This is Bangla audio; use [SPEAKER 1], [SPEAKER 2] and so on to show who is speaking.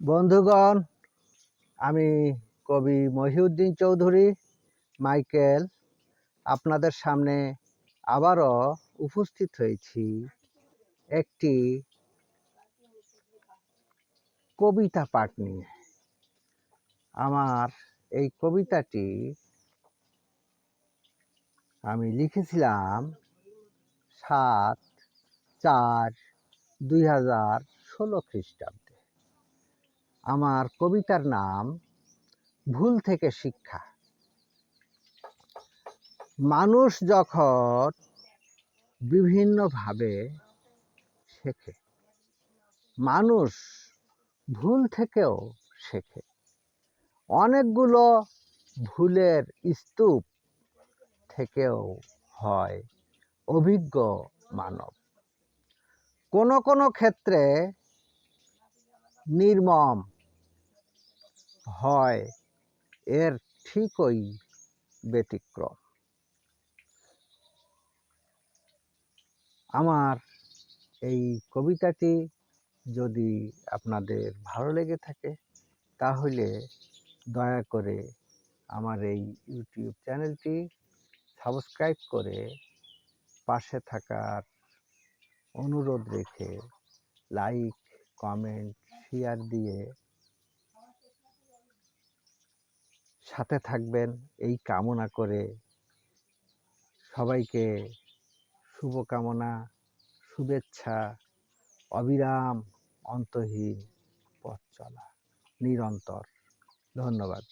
[SPEAKER 1] বন্ধুগণ, আমি কবি মহিউদ্দিন চৌধুরী, মাইকেল, আপনাদের সামনে আবারও উপস্থিত হয়েছি একটি কবিতা পাঠ নিয়ে। আমার এই কবিতাটি আমি লিখেছিলাম সাত চার দুই হাজার ষোলো খ্রিস্টাব্দে। আমার কবিতার নাম ভুল থেকে শিক্ষা। মানুষ যখন বিভিন্নভাবে শেখে, মানুষ ভুল থেকেও শেখে। অনেকগুলো ভুলের স্তূপ থেকেও হয় অভিজ্ঞ মানব। কোনো কোনো ক্ষেত্রে নির্মম হয়, এর ঠিকই ব্যতিক্রম। আমার এই কবিতাটি যদি আপনাদের ভালো লেগে থাকে, তাহলে দয়া করে আমার এই ইউটিউব চ্যানেলটি সাবস্ক্রাইব করে পাশে থাকার অনুরোধ রেখে লাইক, কমেন্ট, শেয়ার দিয়ে সাথে থাকবেন এই কামনা করে। সবাইকে শুভকামনা শুভেচ্ছা অবিরাম অন্তহীন পথ চলা নিরন্তর। ধন্যবাদ।